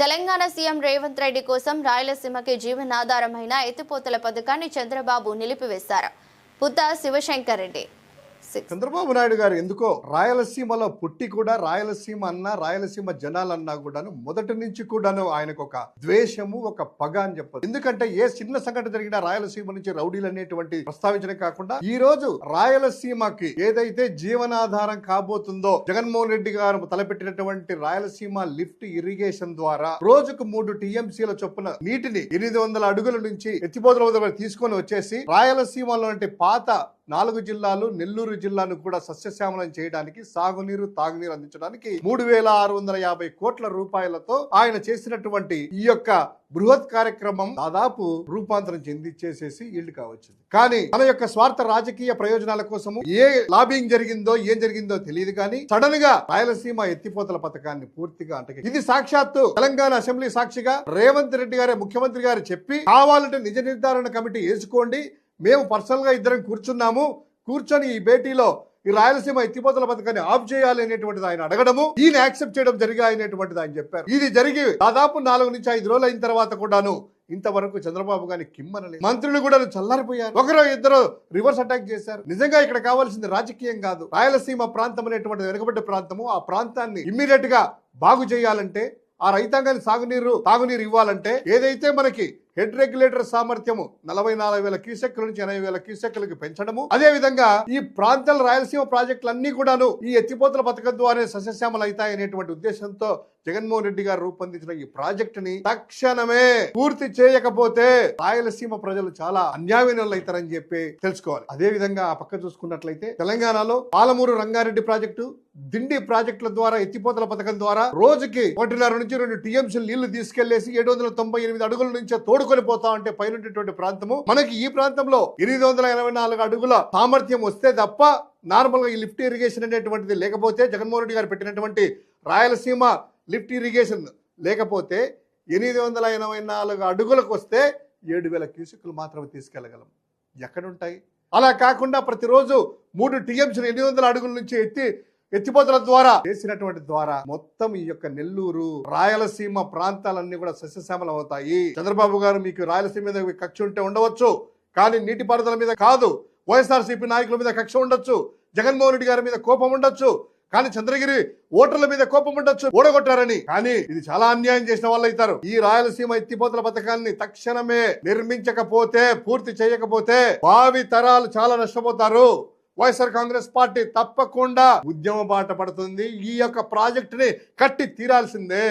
Telangana CM Revanth Reddy కోసం రాయలసీమకి జీవనాధారమైన ఎత్తిపోతల పథకాన్ని చంద్రబాబు నిలిపివేశారు. పుత్త శివశంకర్ రెడ్డి. చంద్రబాబు నాయుడు గారు ఎందుకో రాయలసీమలో పుట్టి కూడా రాయలసీమ అన్నా రాయలసీమ జనాలన్నా కూడాను మొదటి నుంచి కూడాను ఆయనకు ఒక ద్వేషము ఒక పగ అని చెప్పదు ఎందుకంటే ఏ చిన్న సంఘటన జరిగినా రాయలసీమ నుంచి రౌడీలు అనేటువంటి ప్రస్తావించడం కాకుండా ఈ రోజు రాయలసీమకి ఏదైతే జీవనాధారం కాబోతుందో జగన్మోహన్ రెడ్డి గారు తలపెట్టినటువంటి రాయలసీమ లిఫ్ట్ ఇరిగేషన్ ద్వారా రోజుకు మూడు టీఎంసీల చొప్పున నీటిని ఎనిమిది వందల అడుగుల నుంచి ఎత్తిపోతల వద్ద తీసుకొని వచ్చేసి రాయలసీమలో పాత నాలుగు జిల్లాలు నెల్లూరు జిల్లాను కూడా సస్యశ్యామలం చేయడానికి సాగునీరు తాగునీరు అందించడానికి మూడు వేల ఆరు వందల యాభై కోట్ల రూపాయలతో ఆయన చేసినటువంటి ఈ యొక్క బృహత్ కార్యక్రమం దాదాపు రూపాంతరం చెంది చేసేసి ఇల్లు కావచ్చు. కానీ మన యొక్క స్వార్థ రాజకీయ ప్రయోజనాల కోసము ఏ లాబింగ్ జరిగిందో ఏం జరిగిందో తెలియదు కానీ సడన్గా రాయలసీమ ఎత్తిపోతల పథకాన్ని పూర్తిగా అంటే ఇది సాక్షాత్తు తెలంగాణ అసెంబ్లీ సాక్షిగా రేవంత్ రెడ్డి గారే ముఖ్యమంత్రి గారు చెప్పి కావాలంటే నిజ నిర్ధారణ కమిటీ వేసుకోండి మేము పర్సనల్గా ఇద్దరం కూర్చున్నాము. కూర్చొని ఈ భేటీలో ఈ రాయలసీమ ఎత్తిపోతల పథకాన్ని ఆఫ్ చేయాలి అనేటువంటిది ఆయన అడగడము. ఈయన యాక్సెప్ట్ చేయడం జరిగాయి అనేటువంటిది ఆయన చెప్పారు. ఇది జరిగి దాదాపు నాలుగు నుంచి ఐదు రోజులు అయిన తర్వాత కూడాను ఇంతవరకు చంద్రబాబు గారిని కిమ్మనలేదు. మంత్రులు కూడా చల్లారిపోయారు. ఒకరో ఇద్దరు రివర్స్ అటాక్ చేశారు. నిజంగా ఇక్కడ కావాల్సింది రాజకీయం కాదు. రాయలసీమ ప్రాంతం అనేటువంటి వెనుకబడ్డ ప్రాంతము. ఆ ప్రాంతాన్ని ఇమ్మీడియట్గా బాగు చేయాలంటే ఆ రైతాంగానికి సాగునీరు తాగునీరు ఇవ్వాలంటే ఏదైతే మనకి హెడ్ రెగ్యులేటర్ సామర్థ్యము నలభై నాలుగు వేల క్యూసెక్ల నుంచి ఎనభై వేల క్యూసెక్లకు పెంచడము. అదే విధంగా ఈ ప్రాంతాల రాయలసీమ ప్రాజెక్టులు అన్ని కూడాను ఈ ఎత్తిపోతల పథకం ద్వారా సస్యశ్యామలు అవుతాయనేటువంటి ఉద్దేశంతో జగన్మోహన్ రెడ్డి గారు రూపొందించిన ఈ ప్రాజెక్టు ని తక్షణమే పూర్తి చేయకపోతే రాయలసీమ ప్రజలు చాలా అన్యాయమైన అవుతారని చెప్పి తెలుసుకోవాలి. అదే విధంగా ఆ పక్క చూసుకున్నట్లయితే తెలంగాణలో పాలమూరు రంగారెడ్డి ప్రాజెక్టు దిండి ప్రాజెక్టుల ద్వారా ఎత్తిపోతల పథకం ద్వారా రోజుకి ఒకటిన్నర నుంచి రెండు టీఎంసీలు నీళ్ళు తీసుకెళ్ళేసి ఏడు వందల తొంభై ఎనిమిది అడుగుల నుంచి తోడుకొని పోతా ఉంటే పైన ప్రాంతము. మనకి ఈ ప్రాంతంలో ఎనిమిది వందల ఎనభై నాలుగు అడుగుల సామర్థ్యం వస్తే తప్ప నార్మల్గా ఈ లిఫ్ట్ ఇరిగేషన్ అనేటువంటిది లేకపోతే జగన్మోహన్ రెడ్డి గారు పెట్టినటువంటి రాయలసీమ లిఫ్ట్ ఇరిగేషన్ లేకపోతే ఎనిమిది వందల ఎనభై నాలుగు అడుగులకు వస్తే ఏడు వేల క్యూసిక్లు మాత్రమే తీసుకెళ్ళగలం ఎక్కడుంటాయి? అలా కాకుండా ప్రతిరోజు మూడు టీఎంసీలు ఎనిమిది వందల అడుగుల నుంచి ఎత్తి ఎత్తిపోతల ద్వారా చేసినటువంటి ద్వారా మొత్తం ఈ యొక్క నెల్లూరు రాయలసీమ ప్రాంతాలన్నీ కూడా సస్యశ్యామలం అవుతాయి చంద్రబాబు గారు మీకు రాయలసీమ మీద కక్ష ఉంటే ఉండవచ్చు కానీ నీటిపారుదల మీద కాదు. వైఎస్ఆర్సీపీ నాయకుల మీద కక్ష ఉండొచ్చు జగన్మోహన్ రెడ్డి గారి మీద కోపం ఉండొచ్చు కానీ చంద్రగిరి ఓటర్ల మీద కోపం ఉండొచ్చు ఓడగొట్టారని. కానీ ఇది చాలా అన్యాయం చేసిన వాళ్ళు అవుతారు. ఈ రాయలసీమ ఎత్తిపోతల పథకాన్ని తక్షణమే నిర్మించకపోతే పూర్తి చేయకపోతే భావి తరాలు చాలా నష్టపోతారు. వైఎస్ఆర్ కాంగ్రెస్ పార్టీ తప్పకుండా ఉద్యమ బాట పడుతుంది. ఈ యొక్క ప్రాజెక్టుని కట్టి తీరాల్సిందే.